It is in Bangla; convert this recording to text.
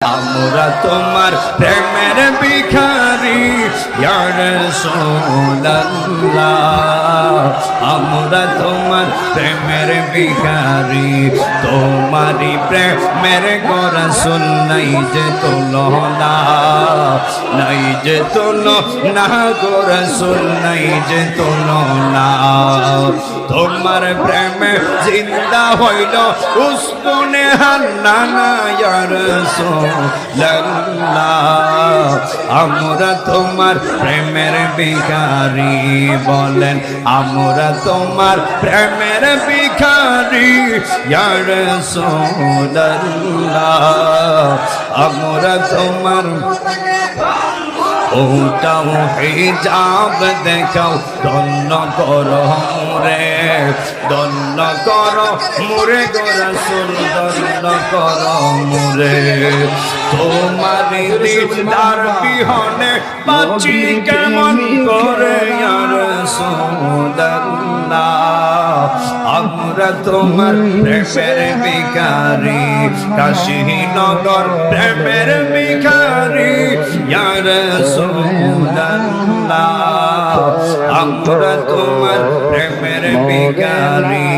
আমরা তোমার প্রেমের ভিখারি আমরা তোমার প্রেমের ভিখারি তোমারি প্রেমের গড়া শুনলাই যে তুলনা। নাই যে তোন, না গোরা নাই যে তুলনা তোমার প্রেমে জিন্দা হইল উস্তুনে হান্নানা ইয়ার সোল্লাহ আমরা তোমার প্রেমের ভিখারি বলেন, আমরা তোমার প্রেমের ভিখারি, ইয়ার সোল্লাহ আমরা তোমার ওটাও হিজাব দেখাও, দন্ন কর মুরে, দন্ন কর মুরে গোরা দন্ন কর মুরে তোমার দিদার বিহনে পাচ্ছি কেমন করে আর সোদল্লা আমরা তোমার প্রেমের ভিখারি কাশী নগর প্রেমের ভিখারি, ইয়ার সোদল্লা আমরা তোমার প্রেমের ভিখারি।